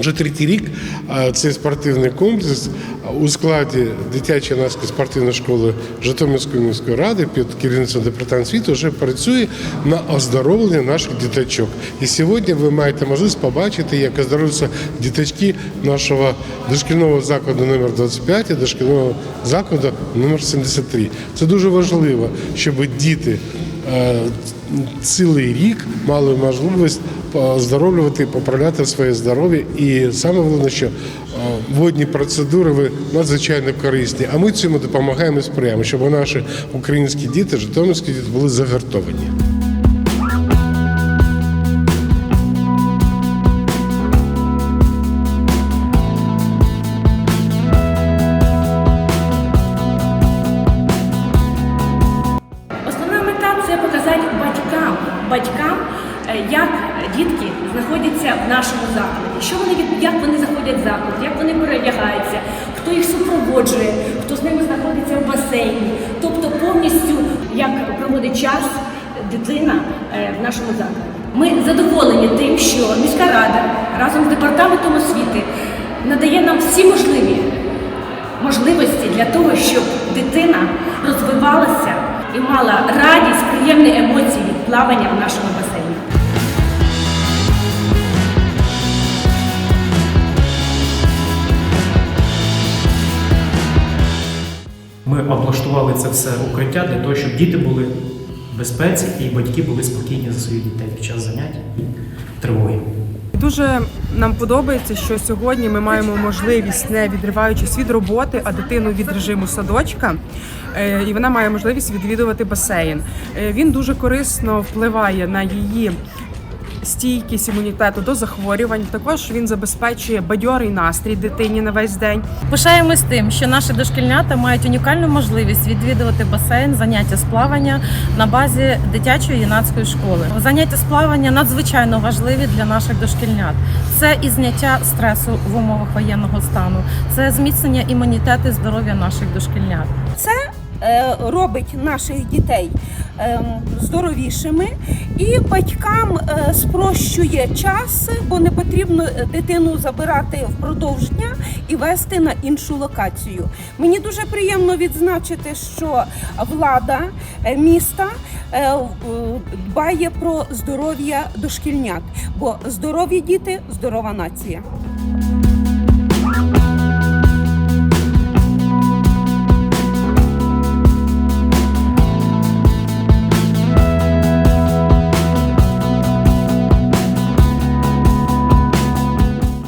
Вже третій рік цей спортивний комплекс у складі дитячої юнацької спортивної школи Житомирської міської ради під керівництвом департаменту освіти вже працює на оздоровлення наших діточок. І сьогодні ви маєте можливість побачити, як оздоровлюються діточки нашого дошкільного закладу номер 25 і дошкільного закладу номер 73. Це дуже важливо, щоб діти е, цілий рік мали можливість оздоровлювати, поправляти своє здоров'я. І саме головне, що е, водні процедури ви надзвичайно корисні. А ми цьому допомагаємо і сприяємо, щоб наші українські діти, житомирські діти були загартовані. Основна мета це показати батькам, батькам, як дітки знаходяться в нашому закладі, що вони як вони заходять в заклад, як вони перевдягаються, хто їх супроводжує, хто з ними знаходиться в басейні, тобто повністю як проводить час дитина е, в нашому закладі. Ми задоволені тим, що міська рада разом з департаментом освіти надає нам всі можливі можливості для того, щоб дитина розвивалася і мала радість, приємні емоції від плавання в нашому басейні. Ми облаштували це все укриття для того, щоб діти були в безпеці і батьки були спокійні за своїх дітей під час занять і тривоги. Дуже нам подобається, що сьогодні ми маємо можливість, не відриваючись від роботи, а дитину від режиму садочка, е, і вона має можливість відвідувати басейн. Е, Він дуже корисно впливає на її стійкість імунітету до захворювань. Також він забезпечує бадьорий настрій дитині на весь день. Пишаємось тим, що наші дошкільнята мають унікальну можливість відвідувати басейн, заняття з плавання на базі дитячої юнацької школи. Заняття з плавання надзвичайно важливі для наших дошкільнят. Це і зняття стресу в умовах воєнного стану, це зміцнення імунітету і здоров'я наших дошкільнят. Це е, робить наших дітей ем, здоровішими і батькам е, спрощує час, бо не потрібно е, дитину забирати впродовж дня і вести на іншу локацію. Мені дуже приємно відзначити, що влада е, міста дбає про здоров'я дошкільнят, бо здорові діти здорова нація.